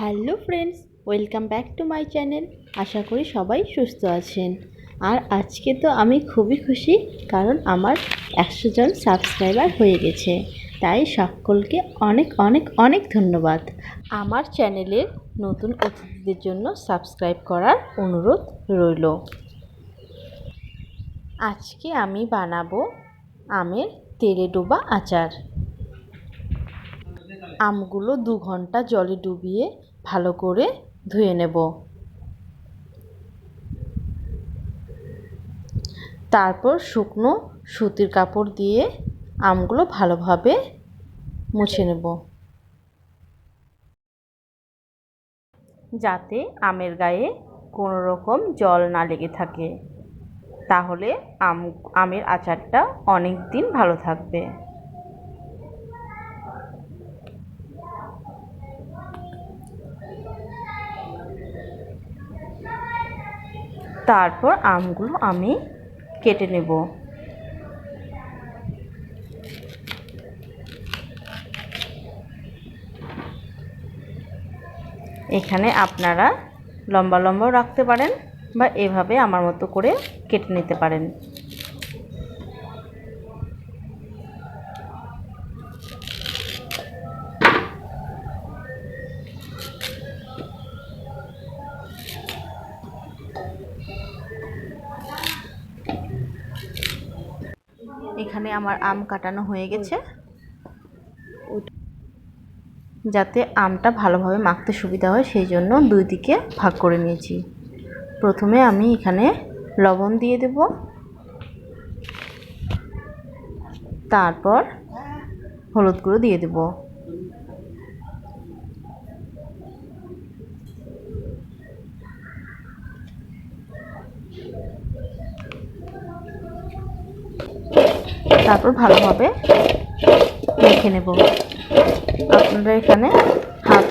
Hello friends, welcome back to my channel. আশা করি সবাই সুস্থ আছেন। আর আজকে তো আমি খুবই খুশি, কারণ আমার একশো জন সাবস্ক্রাইবার হয়ে গেছে। তাই সকলকে অনেক অনেক অনেক ধন্যবাদ। আমার চ্যানেলের নতুন অতিথিদের জন্য সাবস্ক্রাইব করার অনুরোধ রইল। আজকে আমি বানাবো আমের তেলে ডোবা আচার। আমগুলো দু ঘণ্টা জলে ডুবিয়ে ভালো করে ধুয়ে নেব। তারপর শুকনো সুতির কাপড় দিয়ে আমগুলো ভালোভাবে মুছে নেব। যাতে আমের গায়ে কোনো রকম জল না লেগে থাকে। তাহলে আম, আমের আচারটা অনেক দিন ভালো থাকবে। তারপর আমগুলো আমি কেটে নেব। এখানে আপনারা লম্বা লম্বাও রাখতে পারেন বা এভাবে আমার মতো করে কেটে নিতে পারেন। এখানে আমার আম কাটানো হয়ে গেছে। যাতে আমটা ভালোভাবে মাখতে সুবিধা হয় সেই জন্য দুই দিকে ভাগ করে নিয়েছি। প্রথমে আমি এখানে লবণ দিয়ে দেব। তারপর হলুদ গুঁড়ো দিয়ে দেব। তারপর ভালোভাবে মেখে নেব। আপনারা এখানে হাত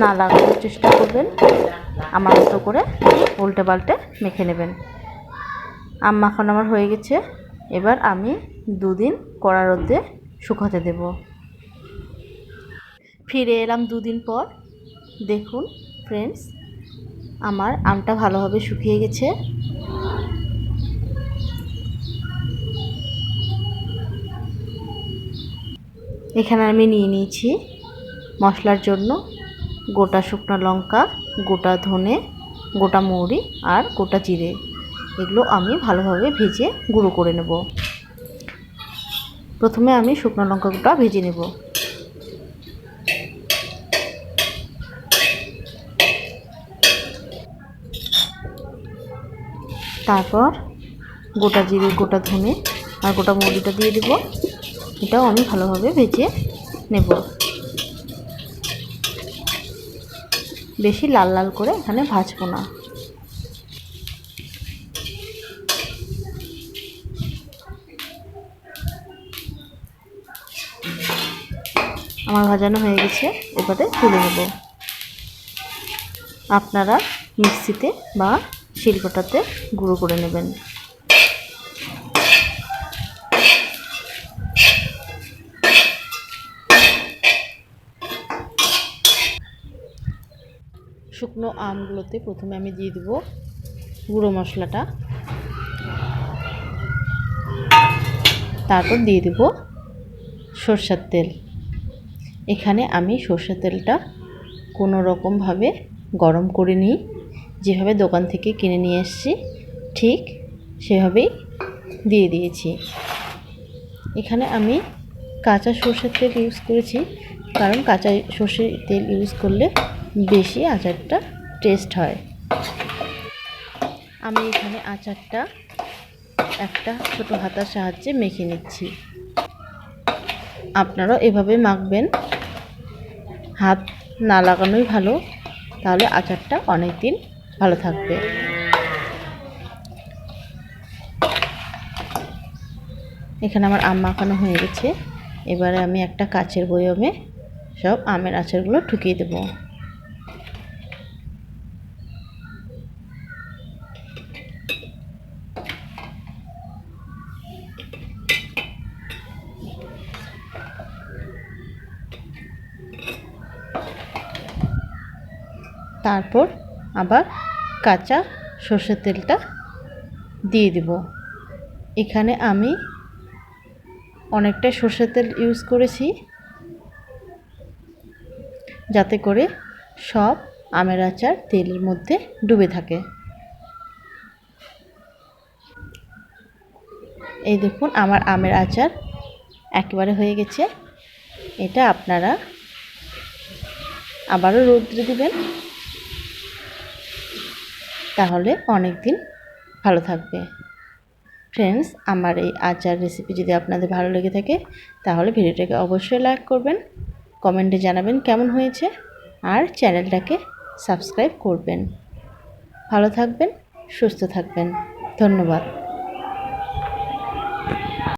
না লাগানোর চেষ্টা করবেন। আমার মতো করে উল্টে পাল্টে মেখে নেবেন। আম মাখন আমার হয়ে গেছে। এবার আমি দুদিন কড়া রোদে শুকাতে দেব। ফিরে এলাম দুদিন পর। দেখুন ফ্রেন্ডস আমার আমটা ভালোভাবে শুকিয়ে গেছে। এখানে আমি নিয়ে নিয়েছি মশলার জন্য গোটা শুকনো লঙ্কা, গোটা ধনে, গোটা মৌরি আর গোটা জিরে। এগুলো আমি ভালোভাবে ভেজে গুঁড়ো করে নেব। প্রথমে আমি শুকনো লঙ্কা গোটা ভেজে নেব। তারপর গোটা জিরে, গোটা ধনে আর গোটা মৌরিটা দিয়ে দেবো। এটাও আমি ভালোভাবে ভেজে নেব। বেশি লাল লাল করে এখানে ভাজবো না। আমার ভাজানো হয়ে গেছে, এবারে তুলে নেব। আপনারা মিক্সিতে বা শিলকোটাতে গুঁড়ো করে নেবেন। শুকনো আমগুলোতে প্রথমে আমি দিয়ে দেবো গুঁড়ো মশলাটা। তারপর দিয়ে দেব সর্ষের তেল। এখানে আমি সর্ষের তেলটা কোনো রকমভাবে গরম করে নিই। যেভাবে দোকান থেকে কিনে নিয়ে এসেছি, ঠিক সেভাবেই দিয়ে দিয়েছি। এখানে আমি কাঁচা সর্ষের তেল ইউজ করেছি, কারণ কাঁচা সর্ষের তেল ইউজ করলে বেশি আচারটা টেস্ট হয়। আমি এখানে আচারটা একটা ছোটো হাতার সাহায্যে মেখে নিচ্ছি। আপনারাও এভাবে মাখবেন। হাত না লাগানোই ভালো, তাহলে আচারটা অনেক দিন ভালো থাকবে। এখানে আমার আম মাখানো হয়ে গেছে। এবারে আমি একটা কাচের বয়মে সব আমের আচারগুলো ঢুকিয়ে দেবো। তারপর আবার কাঁচা সর্ষের তেলটা দিয়ে দিব। এখানে আমি অনেকটা সর্ষের তেল ইউজ করেছি যাতে করে সব আমের আচার তেলের মধ্যে ডুবে থাকে। এই দেখুন আমার আমের আচার একেবারে হয়ে গেছে। এটা আপনারা আবারও রৌদ্রে দিবেন। তাহলে অনেক দিন ভালো থাকবে। ফ্রেন্ডস আমার এই আচার রেসিপি যদি আপনাদের ভালো লেগে থাকে, তাহলে ভিডিওটাকে অবশ্যই লাইক করবেন কমেন্টে জানাবেন কেমন হয়েছে, আর চ্যানেলটাকে সাবস্ক্রাইব করবেন। ভালো থাকবেন, সুস্থ থাকবেন। ধন্যবাদ।